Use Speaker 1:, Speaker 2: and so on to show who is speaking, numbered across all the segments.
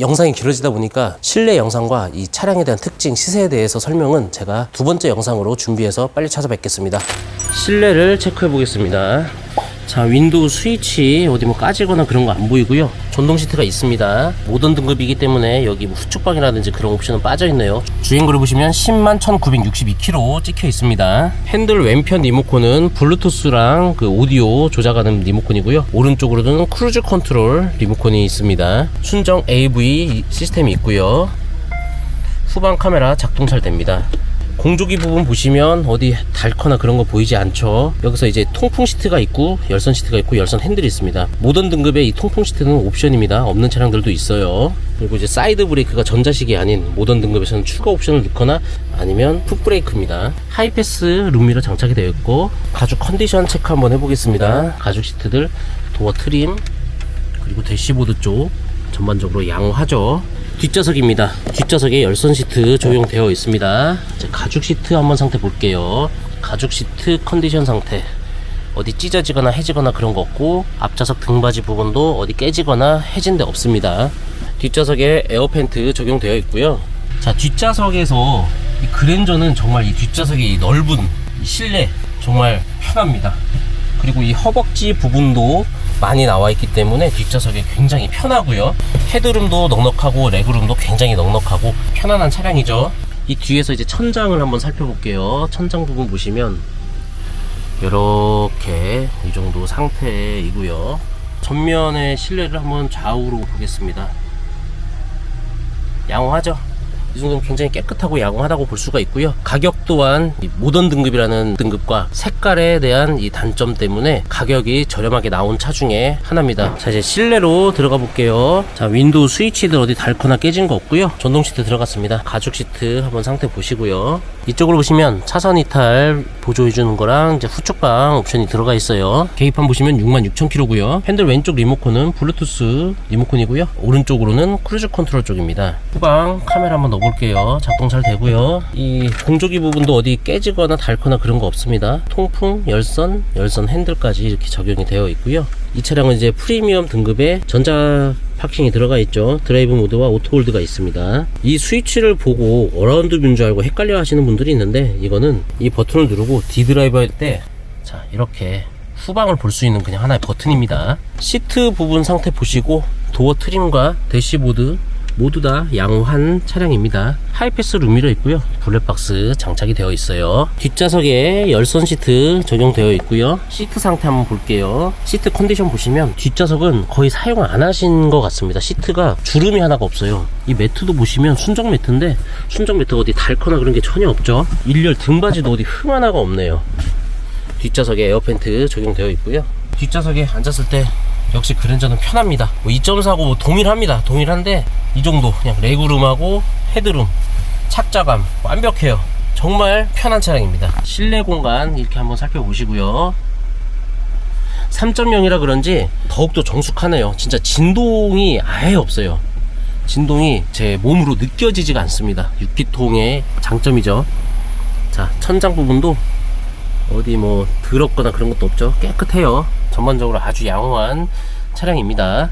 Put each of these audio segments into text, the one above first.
Speaker 1: 영상이 길어지다 보니까 실내 영상과 이 차량에 대한 특징, 시세에 대해서 설명은 제가 두 번째 영상으로 준비해서 빨리 찾아뵙겠습니다. 실내를 체크해 보겠습니다. 자, 윈도우 스위치 어디 뭐 까지거나 그런 거 안 보이고요. 전동 시트가 있습니다. 모던 등급이기 때문에 여기 뭐 후축방이라든지 그런 옵션은 빠져 있네요. 주행거리 보시면 10만 1962km 찍혀 있습니다. 핸들 왼편 리모컨은 블루투스랑 그 오디오 조작하는 리모컨이고요. 오른쪽으로는 크루즈 컨트롤 리모컨이 있습니다. 순정 AV 시스템이 있고요. 후방 카메라 작동 잘 됩니다. 공조기 부분 보시면 어디 닳거나 그런 거 보이지 않죠? 여기서 이제 통풍 시트가 있고 열선 시트가 있고 열선 핸들이 있습니다. 모던 등급의 이 통풍 시트는 옵션입니다. 없는 차량들도 있어요. 그리고 이제 사이드 브레이크가 전자식이 아닌 모던 등급에서는 추가 옵션을 넣거나 아니면 풋 브레이크입니다. 하이패스 룸미러 장착이 되어 있고 가죽 컨디션 체크 한번 해보겠습니다. 가죽 시트들 도어 트림 그리고 대시보드 쪽 전반적으로 양호하죠. 뒷좌석입니다. 뒷좌석에 열선 시트 적용되어 있습니다. 가죽 시트 한번 상태 볼게요. 가죽 시트 컨디션 상태. 어디 찢어지거나 해지거나 그런 거 없고 앞좌석 등받이 부분도 어디 깨지거나 해진 데 없습니다. 뒷좌석에 에어팬트 적용되어 있고요. 자 뒷좌석에서 이 그랜저는 정말 이 뒷좌석의 이 넓은 이 실내 정말 편합니다. 그리고 이 허벅지 부분도 많이 나와 있기 때문에 뒷좌석에 굉장히 편하고요. 헤드룸도 넉넉하고 레그룸도 굉장히 넉넉하고 편안한 차량이죠. 이 뒤에서 이제 천장을 한번 살펴볼게요. 천장 부분 보시면 이렇게 이 정도 상태이고요. 전면의 실내를 한번 좌우로 보겠습니다. 양호하죠? 이 정도면 굉장히 깨끗하고 양호하다고 볼 수가 있고요. 가격 또한 이 모던 등급이라는 등급과 색깔에 대한 이 단점 때문에 가격이 저렴하게 나온 차 중에 하나입니다. 자, 이제 실내로 들어가 볼게요. 자, 윈도우 스위치들 어디 닳거나 깨진 거 없고요. 전동 시트 들어갔습니다. 가죽 시트 한번 상태 보시고요. 이쪽으로 보시면 차선 이탈 보조해 주는 거랑 이제 후측방 옵션이 들어가 있어요. 계기판 보시면 66,000km고요. 핸들 왼쪽 리모컨은 블루투스 리모컨이고요. 오른쪽으로는 크루즈 컨트롤 쪽입니다. 후방 카메라 한번 넣어볼게요. 작동 잘 되고요. 이 공조기 부분도 어디 깨지거나 닳거나 그런 거 없습니다. 통풍, 열선, 열선 핸들까지 이렇게 적용이 되어 있고요. 이 차량은 이제 프리미엄 등급의 전자 파킹이 들어가 있죠. 드라이브 모드와 오토홀드가 있습니다. 이 스위치를 보고 어라운드 뷰인 줄 알고 헷갈려 하시는 분들이 있는데 이거는 이 버튼을 누르고 D 드라이브 할 때 자, 이렇게 후방을 볼 수 있는 그냥 하나의 버튼입니다. 시트 부분 상태 보시고 도어 트림과 대시보드 모두 다 양호한 차량입니다. 하이패스 룸미러 있고요. 블랙박스 장착이 되어 있어요. 뒷좌석에 열선 시트 적용되어 있고요. 시트 상태 한번 볼게요. 시트 컨디션 보시면 뒷좌석은 거의 사용 안 하신 것 같습니다. 시트가 주름이 하나가 없어요. 이 매트도 보시면 순정 매트인데 순정 매트가 어디 닳거나 그런 게 전혀 없죠. 일렬 등받이도 어디 흠 하나가 없네요. 뒷좌석에 에어팬트 적용되어 있고요. 뒷좌석에 앉았을 때 역시 그랜저는 편합니다. 뭐 2.4고 동일합니다. 동일한데 이 정도 그냥 레그룸하고 헤드룸 착자감 완벽해요. 정말 편한 차량입니다. 실내 공간 이렇게 한번 살펴보시고요. 3.0이라 그런지 더욱더 정숙하네요. 진짜 진동이 아예 없어요. 진동이 제 몸으로 느껴지지가 않습니다. 6기통의 장점이죠. 자, 천장 부분도 어디 뭐 더럽거나 그런 것도 없죠. 깨끗해요. 전반적으로 아주 양호한 차량입니다.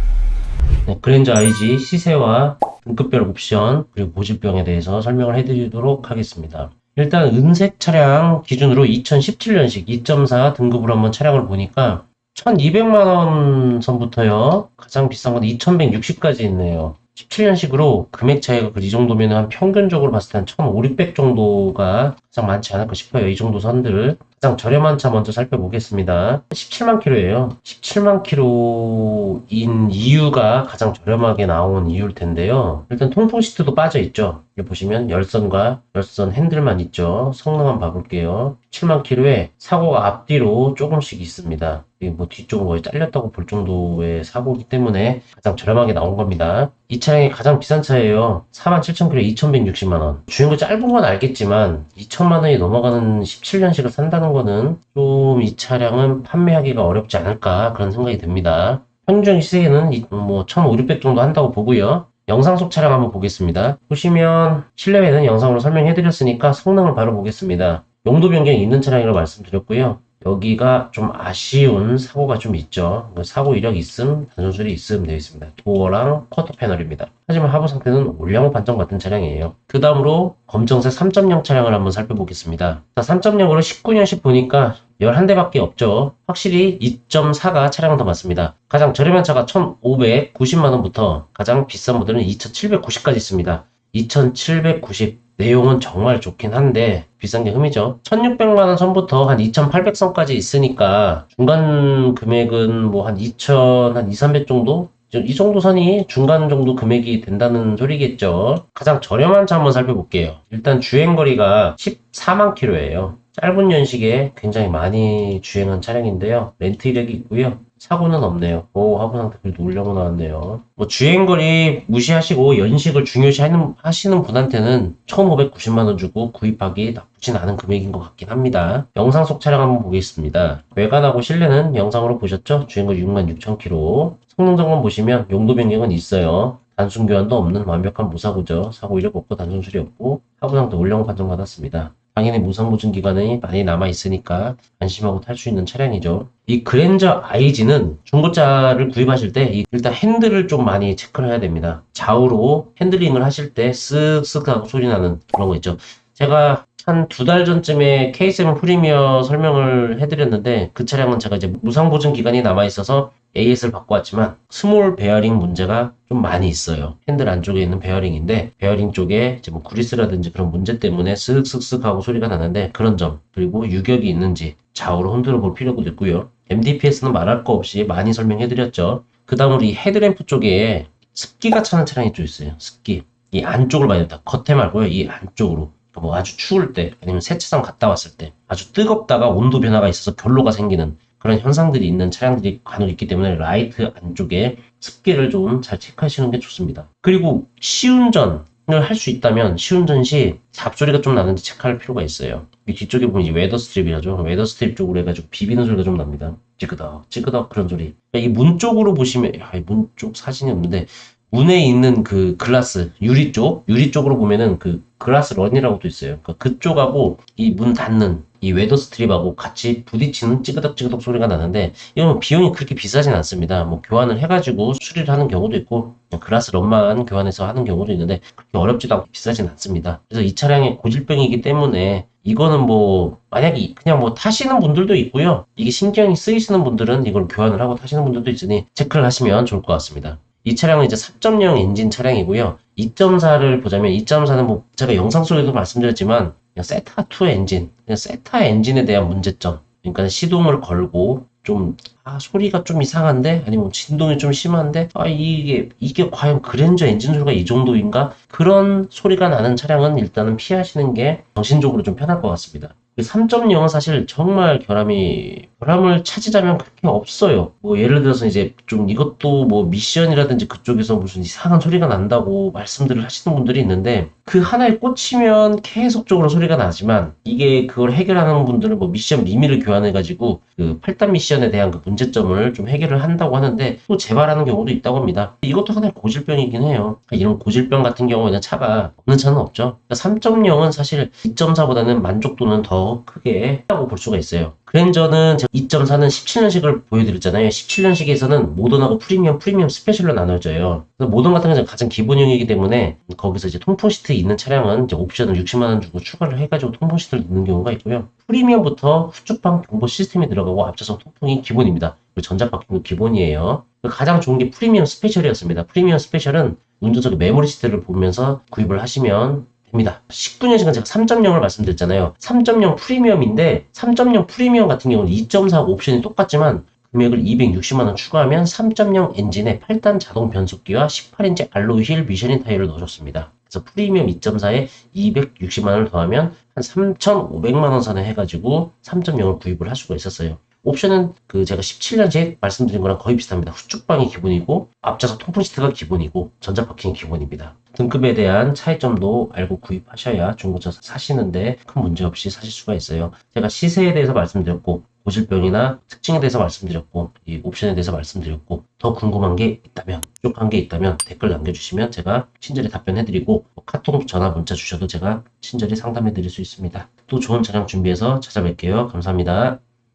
Speaker 1: 네, 그랜저 IG 시세와 등급별 옵션 그리고 모질병에 대해서 설명을 해드리도록 하겠습니다. 일단 은색 차량 기준으로 2017년식 2.4 등급으로 한번 차량을 보니까 1200만 원 선부터요. 가장 비싼 건 2160까지 있네요. 17년식으로 금액 차이가 그이 정도면 한 평균적으로 봤을 때 한 1500 정도가 가장 많지 않을까 싶어요. 이 정도 선들. 가장 저렴한 차 먼저 살펴보겠습니다. 17만 킬로예요. 17만 킬로인 이유가 가장 저렴하게 나온 이유일 텐데요. 일단 통풍 시트도 빠져 있죠. 여기 보시면 열선과 열선 핸들만 있죠. 성능 한번 봐볼게요. 7만 킬로에 사고가 앞뒤로 조금씩 있습니다. 뭐 뒤쪽은 거의 잘렸다고 볼 정도의 사고이기 때문에 가장 저렴하게 나온 겁니다. 이 차량이 가장 비싼 차예요. 47,000km에 2,160만원. 주행거 짧은 건 알겠지만 2천만원이 넘어가는 17년식을 산다는 거는 좀 이 차량은 판매하기가 어렵지 않을까 그런 생각이 듭니다. 평균 시세는 이- 뭐1,500 정도 한다고 보고요. 영상 속 차량 한번 보겠습니다. 보시면 실내에는 영상으로 설명해 드렸으니까 성능을 바로 보겠습니다. 용도 변경이 있는 차량이라고 말씀드렸고요. 여기가 좀 아쉬운 사고가 좀 있죠. 그 사고 이력 있음, 단순술이 있음 되어 있습니다. 도어랑 쿼터 패널입니다. 하지만 하부 상태는 올량호 반점 같은 차량이에요. 그 다음으로 검정색 3.0 차량을 한번 살펴보겠습니다. 자, 3.0으로 19년식 보니까 11대밖에 없죠. 확실히 2.4가 차량은 더 많습니다. 가장 저렴한 차가 1,590만원부터 가장 비싼 모델은 2,790까지 있습니다. 2,790 내용은 정말 좋긴 한데 비싼 게 흠이죠. 1,600만원 선부터 한 2,800선까지 있으니까 중간 금액은 뭐 한 2,000, 한 2, 300 정도? 이 정도 선이 중간 정도 금액이 된다는 소리겠죠. 가장 저렴한 차 한번 살펴볼게요. 일단 주행거리가 14만 킬로예요. 짧은 연식에 굉장히 많이 주행한 차량인데요. 렌트 이력이 있고요. 사고는 없네요. 오, 하부 상태 그래도 올려고 나왔네요. 뭐 주행거리 무시하시고 연식을 중요시 하는, 하시는 분한테는 1,590만원 주고 구입하기 나쁘진 않은 금액인 것 같긴 합니다. 영상 속 차량 한번 보겠습니다. 외관하고 실내는 영상으로 보셨죠? 주행거리 66,000km. 성능 점검 보시면 용도 변경은 있어요. 단순 교환도 없는 완벽한 무사고죠. 사고 이력 없고 단순 수리 없고 하부 상태 올영 판정 받았습니다. 당연히 무상 보증 기간이 많이 남아 있으니까 안심하고 탈 수 있는 차량이죠. 이 그랜저 IG는 중고차를 구입하실 때 이- 일단 핸들을 좀 많이 체크를 해야 됩니다. 좌우로 핸들링을 하실 때 쓱쓱 하고 소리 나는 그런 거 있죠. 제가 한 두 달 전쯤에 K7 프리미어 설명을 해드렸는데 그 차량은 제가 이제 무상 보증 기간이 남아 있어서 AS를 받고 왔지만 스몰 베어링 문제가 좀 많이 있어요. 핸들 안쪽에 있는 베어링인데 베어링 쪽에 이제 뭐 구리스라든지 그런 문제 때문에 쓱쓱쓱 하고 소리가 나는데 그런 점 그리고 유격이 있는지 좌우로 흔들어 볼 필요가 있고요. MDPS는 말할 거 없이 많이 설명해 드렸죠. 그 다음으로 이 헤드램프 쪽에 습기가 차는 차량이 좀 있어요. 습기. 이 안쪽을 많이 다 겉에 말고요. 이 안쪽으로. 뭐 아주 추울 때 아니면 세차장 갔다 왔을 때 아주 뜨겁다가 온도 변화가 있어서 결로가 생기는 그런 현상들이 있는 차량들이 간혹 있기 때문에 라이트 안쪽에 습기를 좀 잘 체크하시는 게 좋습니다. 그리고 시운전을 할 수 있다면 시운전 시 잡소리가 좀 나는지 체크할 필요가 있어요. 이 뒤쪽에 보면 이제 웨더 스트립이라죠. 웨더 스트립 쪽으로 해가지고 비비는 소리가 좀 납니다. 찌그덕 찌그덕 그런 소리. 이문 쪽으로 보시면 문쪽 사진이 없는데 문에 있는 그 글라스 유리 쪽 유리 쪽으로 보면은 그 글라스 런이라고도 있어요. 그러니까 그쪽하고 이 문 닫는 이 웨더 스트립하고 같이 부딪히는 찌그덕찌그덕 소리가 나는데 이건 비용이 그렇게 비싸진 않습니다. 뭐 교환을 해가지고 수리를 하는 경우도 있고 글라스 런만 교환해서 하는 경우도 있는데 그렇게 어렵지도 않고 비싸진 않습니다. 그래서 이 차량의 고질병이기 때문에 이거는 뭐 만약에 그냥 뭐 타시는 분들도 있고요. 이게 신경이 쓰이시는 분들은 이걸 교환을 하고 타시는 분들도 있으니 체크를 하시면 좋을 것 같습니다. 이 차량은 이제 3.0 엔진 차량이고요. 2.4를 보자면 2.4는 뭐 제가 영상 속에도 말씀드렸지만 그냥 세타2 엔진, 세타 엔진에 대한 문제점. 그러니까 시동을 걸고 좀 아, 소리가 좀 이상한데 아니면 진동이 좀 심한데 아 이게 이게 과연 그랜저 엔진 소리가 이 정도인가 그런 소리가 나는 차량은 일단은 피하시는 게 정신적으로 좀 편할 것 같습니다. 3.0은 사실 정말 결함이 결함을 찾으자면 그렇게 없어요. 뭐 예를 들어서 이제 좀 이것도 뭐 미션이라든지 그쪽에서 무슨 이상한 소리가 난다고 말씀들을 하시는 분들이 있는데 그 하나에 꽂히면 계속적으로 소리가 나지만 이게 그걸 해결하는 분들은 뭐 미션 미미를 교환해 가지고 그 8단 미션에 대한 그 문제점을 좀 해결을 한다고 하는데 또 재발하는 경우도 있다고 합니다. 이것도 하나의 고질병이긴 해요. 이런 고질병 같은 경우에는 차가 없는 차는 없죠. 3.0은 사실 2.4보다는 만족도는 더 크게 했다고 볼 수가 있어요. 그랜저는 2.4는 17년식을 보여드렸잖아요. 17년식에서는 모던하고 프리미엄, 프리미엄 스페셜로 나눠져요. 모던 같은 경우는 가장 기본형이기 때문에 거기서 이제 통풍 시트 있는 차량은 이제 옵션을 60만 원 주고 추가를 해가지고 통풍 시트를 넣는 경우가 있고요. 프리미엄부터 후축방 경보 시스템이 들어가고 앞좌석 통풍이 기본입니다. 전자바퀴도 기본이에요. 가장 좋은 게 프리미엄 스페셜이었습니다. 프리미엄 스페셜은 운전석에 메모리 시트를 보면서 구입을 하시면 됩니다. 19년식은 제가 3.0을 말씀드렸잖아요. 3.0 프리미엄인데 3.0 프리미엄 같은 경우는 2.4 옵션이 똑같지만 금액을 260만원 추가하면 3.0 엔진에 8단 자동 변속기와 18인치 알로이 힐 미쉐린 타이어를 넣어줬습니다. 그래서 프리미엄 2.4에 260만원을 더하면 한 3,500만원 선에 해가지고 3.0을 구입을 할 수가 있었어요. 옵션은 그 제가 17년째 말씀드린 거랑 거의 비슷합니다. 후축방이 기본이고 앞좌석 통풍 시트가 기본이고 전자 파킹이 기본입니다. 등급에 대한 차이점도 알고 구입하셔야 중고차 사시는데 큰 문제 없이 사실 수가 있어요. 제가 시세에 대해서 말씀드렸고 고질병이나 특징에 대해서 말씀드렸고 이 옵션에 대해서 말씀드렸고 더 궁금한 게 있다면 부족한 게 있다면 댓글 남겨주시면 제가 친절히 답변해드리고 뭐 카톡 전화 문자 주셔도 제가 친절히 상담해드릴 수 있습니다. 또 좋은 차량 준비해서 찾아뵐게요. 감사합니다.